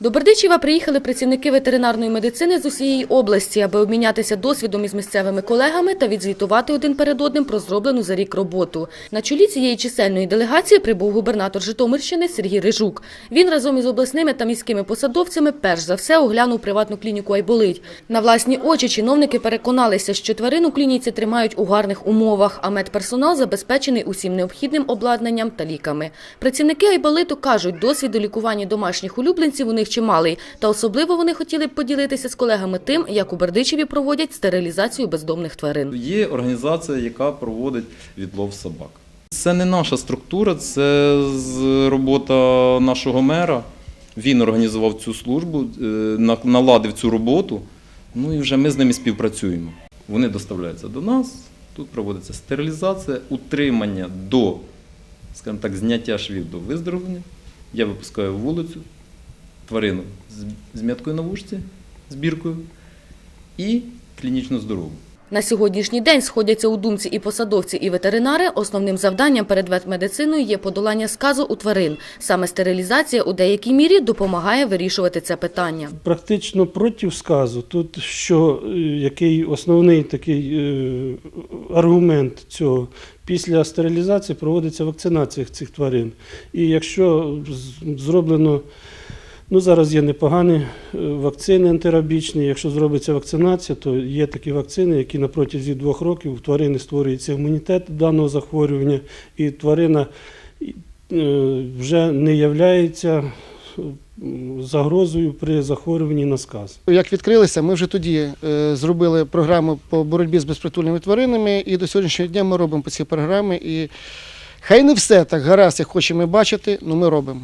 До Бердичева приїхали працівники ветеринарної медицини з усієї області, аби обмінятися досвідом із місцевими колегами та відзвітувати один перед одним про зроблену за рік роботу. На чолі цієї чисельної делегації прибув губернатор Житомирщини Сергій Рижук. Він разом із обласними та міськими посадовцями перш за все оглянув приватну клініку Айболить. На власні очі чиновники переконалися, що тварин у клініці тримають у гарних умовах, а медперсонал забезпечений усім необхідним обладнанням та ліками. Працівники Айболиту кажуть, досвід у лікуванні домашніх улюбленців у них чималий, та особливо вони хотіли б поділитися з колегами тим, як у Бердичеві проводять стерилізацію бездомних тварин. Є організація, яка проводить відлов собак. Це не наша структура, це робота нашого мера. Він організував цю службу, е, наладив цю роботу. Ну і вже ми з ними співпрацюємо. Вони доставляються до нас. Тут проводиться стерилізація, утримання до, скажімо так, зняття швів до виздоровлення. Я випускаю вулицю тварину з- з м'яткою на вушці, збіркою і клінічно здорову. На сьогоднішній день сходяться у думці і посадовці, і ветеринари. Основним завданням перед ветмедициною є подолання сказу у тварин. Саме стерилізація у деякій мірі допомагає вирішувати це питання. Практично проти сказу. Тут що, е, який основний такий е, аргумент цього. Після стерилізації проводиться вакцинація цих тварин. І якщо зроблено, ну зараз є непогані е, вакцини антирабічні, якщо зробиться вакцинація, то є такі вакцини, які на протязі двох років у тварини створюється імунітет даного захворювання, і тварина е, вже не являється е, загрозою при захворюванні на сказ. Як відкрилися, ми вже тоді зробили програму по боротьбі з безпритульними тваринами, і до сьогоднішнього дня ми робимо по цій програмі. І хай не все так гаразд, як хочемо бачити, але ми робимо.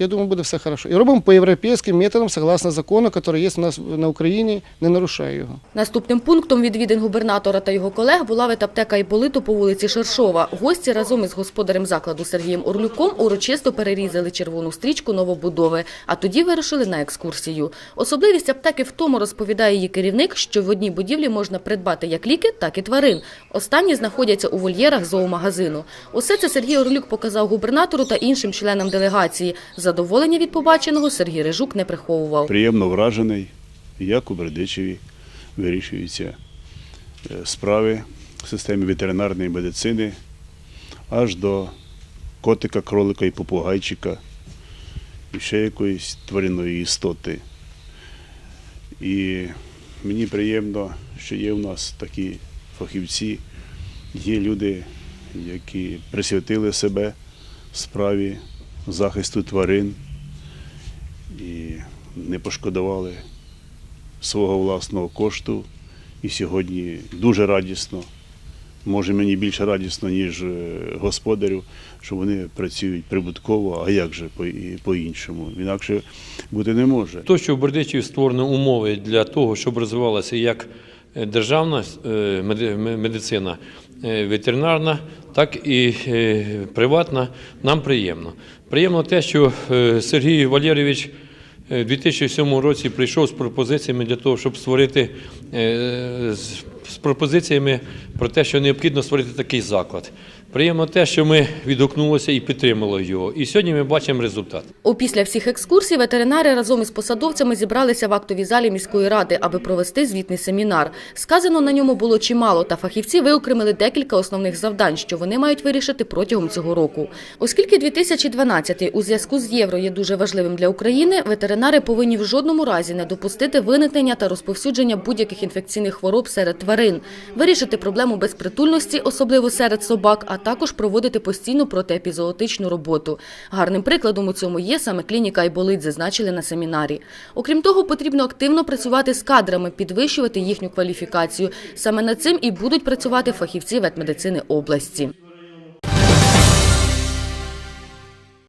Я думаю, буде все хорошо. І робимо по європейським методам, согласно закону, який є у нас на Україні, не нарушає його. Наступним пунктом відвідин губернатора та його колег була ветаптека Іполиту по вулиці Шершова. Гості разом із господарем закладу Сергієм Орлюком урочисто перерізали червону стрічку новобудови, а тоді вирушили на екскурсію. Особливість аптеки в тому, розповідає її керівник, що в одній будівлі можна придбати як ліки, так і тварин. Останні знаходяться у вольєрах зоомагазину. Усе це Сергій Орлюк показав губернатору та іншим членам делегації. Задоволення від побаченого Сергій Рижук не приховував. приємно вражений, як у Бердичеві вирішуються е, справи в системі ветеринарної медицини аж до котика, кролика і попугайчика, і ще якоїсь тваринної істоти. І мені приємно, що є в нас такі фахівці, є люди, які присвятили себе справі захисту тварин і не пошкодували свого власного кошту. І сьогодні дуже радісно, може мені більше радісно, ніж е, господарю, що вони працюють прибутково, а як же по-іншому? Інакше бути не може. То, що в Бердичеві створено умови для того, щоб розвивалася як е, державна е, меди- ме- медицина, ветеринарна, так і приватна, нам приємно. Приємно те, що е, Сергій Валерійович е, у 2007 році прийшов з пропозиціями для того, щоб створити е, з- пропозиціями про те, що необхідно створити такий заклад. Приємно те, що ми відгукнулися і підтримали його. І сьогодні ми бачимо результат. Опісля всіх екскурсій ветеринари разом із посадовцями зібралися в актовій залі міської ради, аби провести звітний семінар. Сказано на ньому було чимало, та фахівці виокремили декілька основних завдань, що вони мають вирішити протягом цього року. Оскільки 2012 у зв'язку з євро є дуже важливим для України, ветеринари повинні в жодному разі не допустити виникнення та розповсюдження будь-яких інфекційних хвороб серед тварин, вирішити проблему безпритульності, особливо серед собак, а також проводити постійну протиепізоотичну роботу. Гарним прикладом у цьому є саме клініка Айболит, зазначили на семінарі. Окрім того, потрібно активно працювати з кадрами, підвищувати їхню кваліфікацію. Саме над цим і будуть працювати фахівці ветмедицини області.